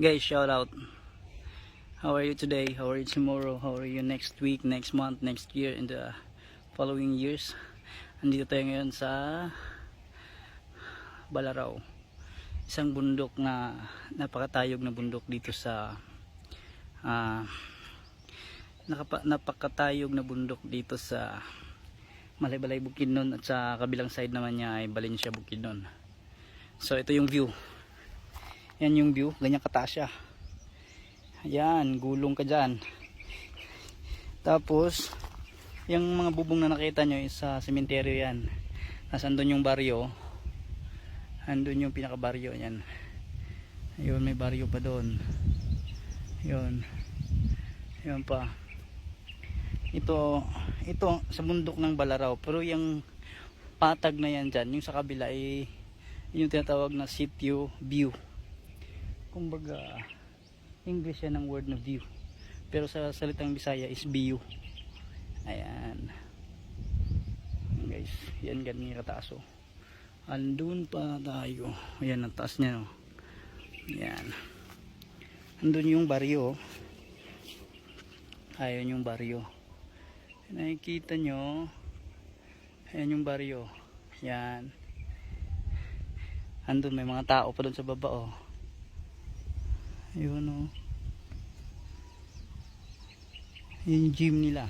Guys, shout out. How are you today? How are you tomorrow? How are you next week, next month, next year, and the following years? Andito tayo ngayon sa Balaraw. Isang bundok na napakatayog na bundok dito sa ah nakapa, napakatayog na bundok dito sa Malaybalay Bukidnon at sa kabilang side naman niya ay Valencia Bukidnon. So ito yung view. Yan yung view, ganyan kataas siya. Ayan, gulong ka dyan. Tapos, yung mga bubong na nakita nyo is sa sementeryo yan. Tapos andun yung baryo. Andun yung pinaka baryo yan. Ayun, may baryo pa doon. Ayun. Ayun pa. Ito, ito sa bundok ng Balaraw. Pero yung patag na yan dyan, yung sa kabila ay yung tinatawag na sitio view. Kumbaga, English yan ang word na view. Pero sa salitang Bisaya is view. Ayan. Guys, yan ganyan kataas oh. Andun pa tayo. Ayan, ang taas niya oh. Ayan. Andun yung baryo oh. Ayan yung baryo. Nakikita nyo. Ayan yung baryo. Yan. Andun may mga tao pa doon sa baba oh. Oh. Yan yung gym nila.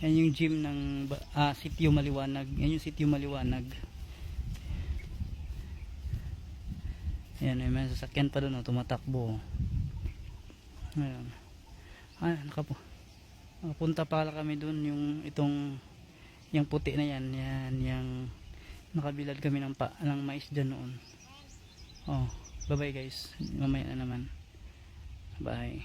Yan yung gym ng ah, sitio maliwanag. Yan yung sitio maliwanag. Yan, may sasakyan pa doon oh, tumatakbo. Ayan. Ah, nakapo. Nakapunta pala kami doon yung itong yung puti na yan, yan yung nakabilad kami ng pa, ng mais dyan noon. Oh, bye bye guys. Mamaya na naman. Bye.